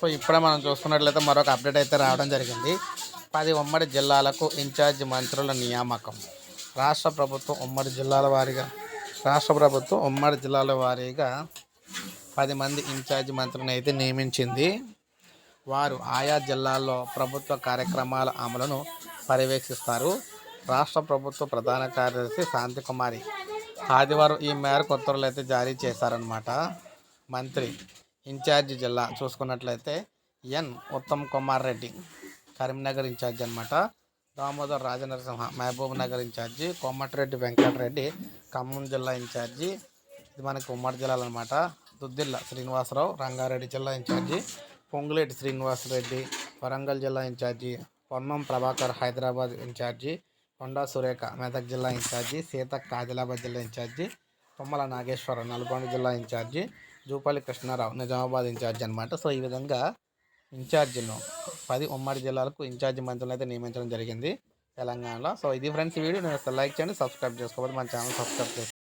So ఇప్పుడే మనం చూసుకున్నట్లయితే మరొక అప్డేట్ అయితే రావడం జరిగింది. పది ఉమ్మడి జిల్లాలకు ఇన్ఛార్జ్ మంత్రుల నియామకం. రాష్ట్ర ప్రభుత్వం ఉమ్మడి జిల్లాల వారీగా రాష్ట్ర ప్రభుత్వం ఉమ్మడి జిల్లాల వారీగా పది మంది ఇన్ఛార్జ్ మంత్రులను అయితే నియమించింది. వారు ఆయా జిల్లాల్లో ప్రభుత్వ కార్యక్రమాల అమలును పర్యవేక్షిస్తారు. రాష్ట్ర ప్రభుత్వ ప్రధాన కార్యదర్శి శాంతికుమారి ఆదివారం ఈ మేరకు ఉత్తర్వులు అయితే జారీ చేశారనమాట మంత్రి ఇన్ఛార్జ్ జిల్లా చూసుకున్నట్లయితే N Uttam Kumar Reddy Karimnagar in charge అనమాట దామోదర్ రాజనరసింహ మహబూబ్ నగర్ ఇన్ఛార్జి కోమటిరెడ్డి వెంకటరెడ్డి ఖమ్మం జిల్లా ఇన్ఛార్జి. ఇది మనకి ఉమ్మడి జిల్లాలు అనమాట దుద్దిల్ల శ్రీనివాసరావు రంగారెడ్డి జిల్లా ఇన్ఛార్జి. పొంగులేటి శ్రీనివాసరెడ్డి వరంగల్ జిల్లా in charge. Ponnam Prabhakar Hyderabad in charge. Konda Surekha Medak జిల్లా ఇన్ఛార్జి. సీతక్క ఆదిలాబాద్ జిల్లా ఇన్ఛార్జి. తుమ్మల నాగేశ్వర నల్గొండ జిల్లా in charge. Jupally Krishnarao Nizamabad in charge అనమాట సో ఈ విధంగా ఇన్ఛార్జిను పది ఉమ్మడి జిల్లాలకు ఇన్ఛార్జి మంత్రులను అయితే నియమించడం జరిగింది తెలంగాణలో. సో ఇది ఫ్రెండ్స్ వీడియో. నేను లైక్ చేయండి సబ్స్క్రైబ్ చేసుకోవాలి మన ఛానల్ సబ్స్క్రైబ్ చేసుకోండి